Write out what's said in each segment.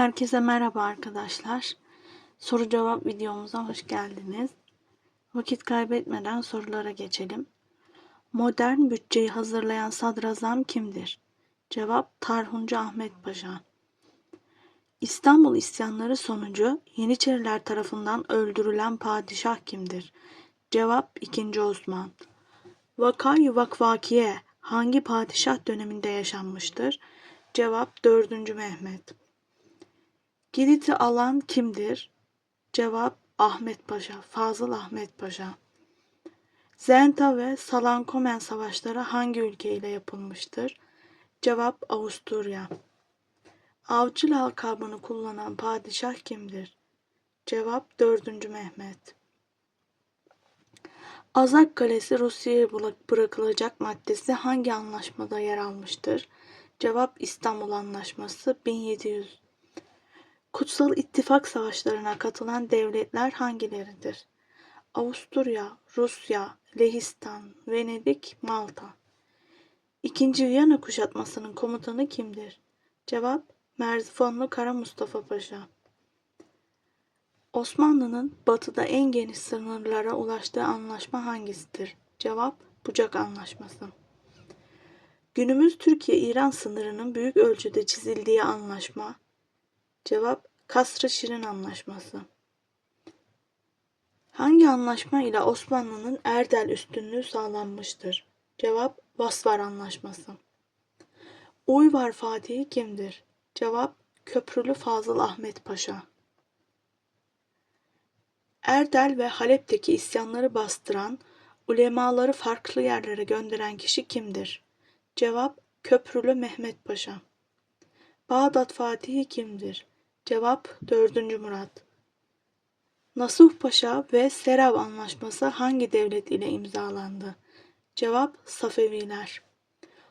Herkese merhaba arkadaşlar. Soru cevap videomuza hoş geldiniz. Vakit kaybetmeden sorulara geçelim. Modern bütçeyi hazırlayan sadrazam kimdir? Cevap Tarhuncu Ahmet Paşa. İstanbul isyanları sonucu Yeniçeriler tarafından öldürülen padişah kimdir? Cevap 2. Osman. Vakayı Vakvakiye hangi padişah döneminde yaşanmıştır? Cevap 4. Mehmet. Girit'i alan kimdir? Cevap Ahmet Paşa, Fazıl Ahmet Paşa. Zenta ve Salankomen savaşları hangi ülke ile yapılmıştır? Cevap Avusturya. Avcı lakabını kullanan padişah kimdir? Cevap 4. Mehmet. Azak Kalesi Rusya'ya bırakılacak maddesi hangi anlaşmada yer almıştır? Cevap İstanbul Anlaşması 1700. Kutsal İttifak savaşlarına katılan devletler hangileridir? Avusturya, Rusya, Lehistan, Venedik, Malta. İkinci Viyana kuşatmasının komutanı kimdir? Cevap Merzifonlu Kara Mustafa Paşa. Osmanlı'nın batıda en geniş sınırlara ulaştığı anlaşma hangisidir? Cevap Bucak Anlaşması. Günümüz Türkiye-İran sınırının büyük ölçüde çizildiği anlaşma. Cevap Kasr-ı Şirin Anlaşması. Hangi anlaşma ile Osmanlı'nın Erdel üstünlüğü sağlanmıştır? Cevap Vasvar Anlaşması. Uyvar Fatihi kimdir? Cevap Köprülü Fazıl Ahmet Paşa. Erdel ve Halep'teki isyanları bastıran, ulemaları farklı yerlere gönderen kişi kimdir? Cevap Köprülü Mehmet Paşa. Bağdat Fatihi kimdir? Cevap 4. Murat. Nasuh Paşa ve Serav Anlaşması hangi devlet ile imzalandı? Cevap Safeviler.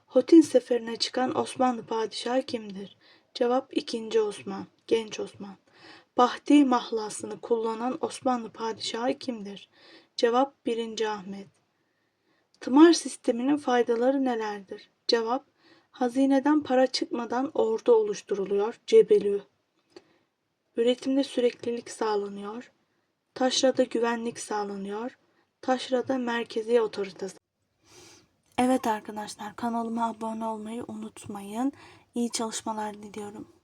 Hotin seferine çıkan Osmanlı padişahı kimdir? Cevap 2. Osman, Genç Osman. Bahti mahlasını kullanan Osmanlı padişahı kimdir? Cevap 1. Ahmet. Tımar sisteminin faydaları nelerdir? Cevap Hazineden para çıkmadan ordu oluşturuluyor. Cebelü. Üretimde süreklilik sağlanıyor. Taşrada güvenlik sağlanıyor. Taşrada merkezi otorite. Evet arkadaşlar kanalıma abone olmayı unutmayın. İyi çalışmalar diliyorum.